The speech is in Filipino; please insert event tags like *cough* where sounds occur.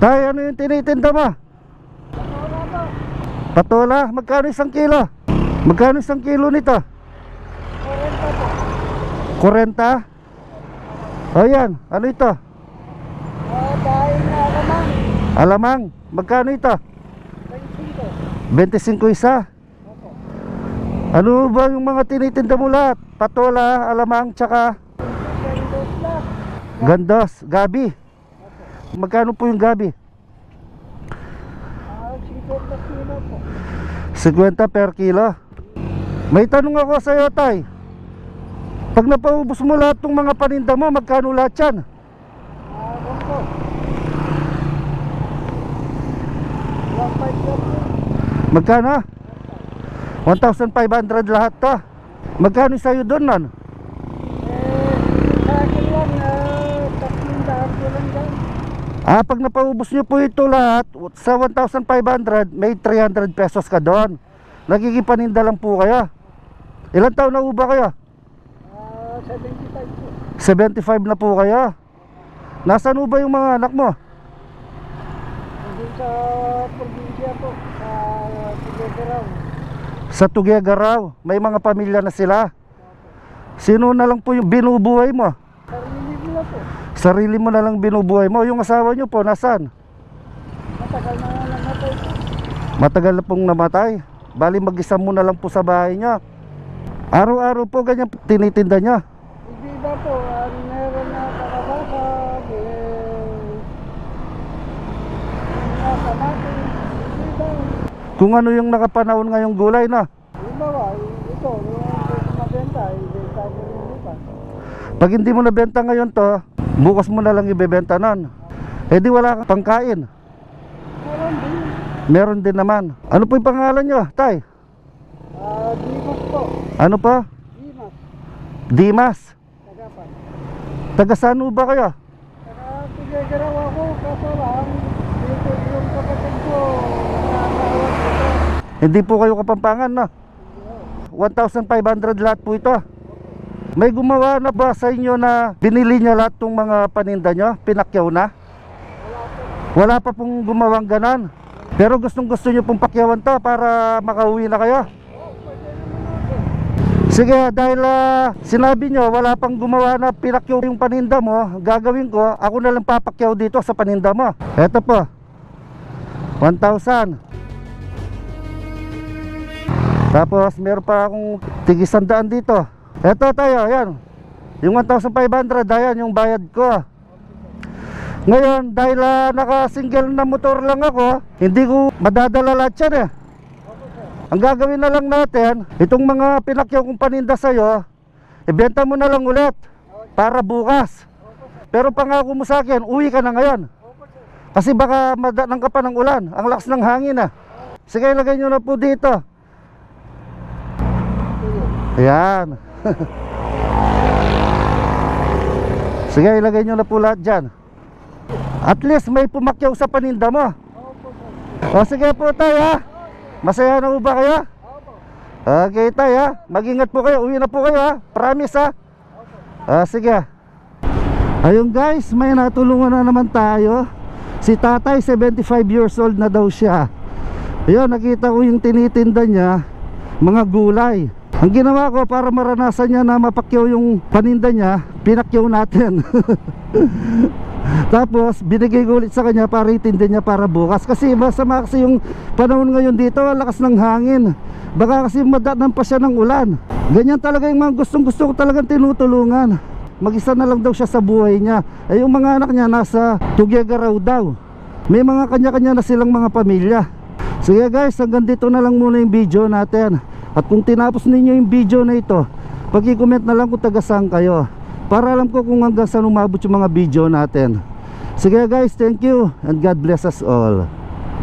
Tay, ano yung tinitinda mo? Patola, magkano isang kilo? Magkano isang kilo nito? 40? O yan, ano ito? Ah, dahil na ako man. Alamang, magkano ito? 25 isa? Ano ba yung mga tinitinda mo lahat? Patola, alamang, tsaka gandos, gabi Magkano po yung gabi? Ah, 50 kilo po. 50 per kilo May tanong ako sa iyo, Tay Pag napaubos mo lahat ng mga paninda mo, magkano lahat yan? Ah, ano po? 1.5 po. Magkano? 1,500 lahat to Magkano sa'yo doon nun? Eh, sa akin lang, ah, tatlong daan ko lang dyan. Ah, pag napaubos nyo po ito lahat Sa 1,500 May 300 pesos ka doon Nagigipaninda lang po kayo Ilan taon na uba kayo? Ah, 75 po. 75 na po kayo Nasaan ba yung mga anak mo? Hindi sa probinsya po. Sa Tugegaraw. Sa Tugegaraw May mga pamilya na sila Sino na lang po yung binubuhay mo? Sarili ko na po. Sarili mo na lang binubuhay mo Yung asawa nyo po, nasaan? Matagal na namatay. Matagal na pong namatay Bali mag-isa mo na lang po sa bahay nyo Araw-araw po ganyan tinitinda nyo Hindi ba po, ah, meron na kakabasa, eh, nasa natin, hindi ba? Kung ano yung nakapanahon ngayong gulay na Yung bawa, ito, yung mabenta, ibenta mo yung iba. Pag hindi mo nabenta ngayon to Bukas mo na lang ibebenta nun Eh di wala kang pangkain Meron din. Meron din naman Ano po yung pangalan nyo, tay? Ah, Dimas po. Ano pa? Dimas. Dimas Tagapan. Taga saan ba kayo? Saka tigagaraw ako, kaso lang, dito yung kapatid ko. Hindi po kayo kapampangan no? 1,500 lahat po ito May gumawa na ba sa inyo na binili niya lahat ng mga paninda nyo? Pinakyaw na? Wala pa pong gumawang ganan Pero gustong gusto nyo pong pakyawan to para makauwi na kayo Sige, dahil ah, sinabi nyo wala pang gumawa na pinakyaw yung paninda mo Gagawin ko, ako na lang papakyaw dito sa paninda mo Eto po 1,000 tapos meron pa akong tigisandaan dito. Eto tayo, ayan. Yung 1,500, ayan yung bayad ko. Ngayon, dahil ah, naka-single na motor lang ako, hindi ko madadala lahat yan eh. Ang gagawin na lang natin, itong mga pinakyaw kong paninda sa'yo, ibenta mo na lang ulit para bukas. Pero pangako mo sa akin, uwi ka na ngayon. Kasi baka madanang ka pa ng ulan, ang lakas ng hangin ah. Sige, ilagay nyo na po dito. Ayan. *laughs* Sige, ilagay nyo na po lahat dyan. At least may pumakyaw sa paninda mo. O sige po tayo ha. Masaya na po ba kayo? Okay tayo ha. Mag-ingat po kayo. Uwi na po kayo ha. Promise ha. Ah, sige. Ayun guys, may natulungan na naman tayo. Si tatay, 75 years old na daw siya. Ayun, nakita ko yung tinitinda niya, mga gulay. Ang ginawa ko para maranasan niya na mapakyaw yung paninda niya, pinakyaw natin. *laughs* Tapos binigay ko ulit sa kanya para itinda niya para bukas. Kasi masama kasi yung panahon ngayon dito lakas ng hangin. Baka kasi madanan pa siya ng ulan. Ganyan talaga yung mga gustong gusto ko talagang tinutulungan. Mag-isa na lang daw siya sa buhay niya. Eh yung mga anak niya nasa Tugega raw daw. May mga kanya-kanya na silang mga pamilya. Sige guys, hanggang dito na lang muna yung video natin At kung tinapos ninyo yung video na ito Pag-comment na lang kung taga saan kayo Para alam ko kung hanggang saan umabot yung mga video natin. Sige guys, thank you And God bless us all